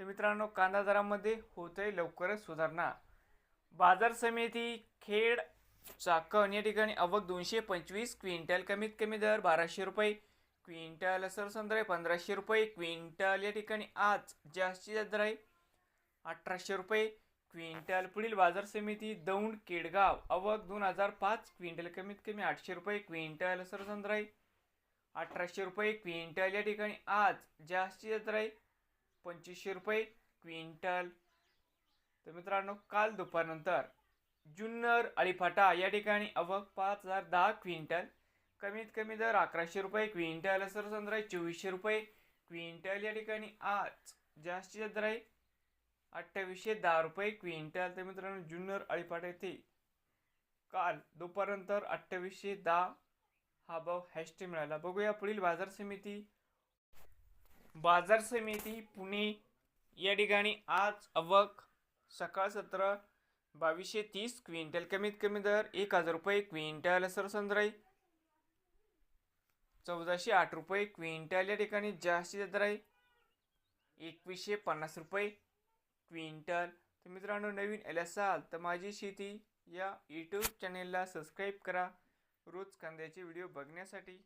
तर मित्रांनो कांदा दरामध्ये होत आहे लवकरच सुधारणा. बाजार समिती खेड चाकण या ठिकाणी अवघ दोनशे पंचवीस क्विंटल कमीत कमी दर बाराशे रुपये क्विंटल सरसंद्रे पंधराशे रुपये क्विंटल या ठिकाणी आज जास्तीत जास्त दर आहे अठराशे रुपये. क्विंटल पुढील बाजार समिती दौंड केडगाव अवघ दोन हजार पाच क्विंटल कमीत कमी आठशे रुपये क्विंटल सरसंद्र आहे अठराशे रुपये क्विंटल या ठिकाणी आज जास्तीत जास्त आहे पंचवीसशे रुपये क्विंटल. तर मित्रांनो काल दुपारनंतर जुन्नर अळीफाटा या ठिकाणी अवक पाच हजार दहा क्विंटल. कमीत कमी दर अकराशे रुपये क्विंटल सरसंद्र आहे चोवीसशे रुपये क्विंटल. या ठिकाणी आज जास्तीत जास्त दर आहे अठ्ठावीसशे दहा रुपये क्विंटल. तर मित्रांनो जुन्नर अळीफाटा येथे काल दुपारनंतर अठ्ठावीसशे दहा हा भाव हॅशटे मिळाला. बघूया पुढील बाजार समिती बाजार समिती पुणे या ठिकाणी आज अवक सकाळ सतरा बावीसशे तीस क्विंटल कमीत कमी दर एक हजार रुपये क्विंटल सरसंद्राई चौदाशे आठ रुपये क्विंटल या ठिकाणी जास्तीत दर आहे एकवीसशे पन्नास रुपये क्विंटल. तर मित्रांनो नवीन आले असाल तर माझी शेती या यूट्यूब चॅनेलला सबस्क्राईब करा. रोज कांद्याचे व्हिडिओ बघण्यासाठी.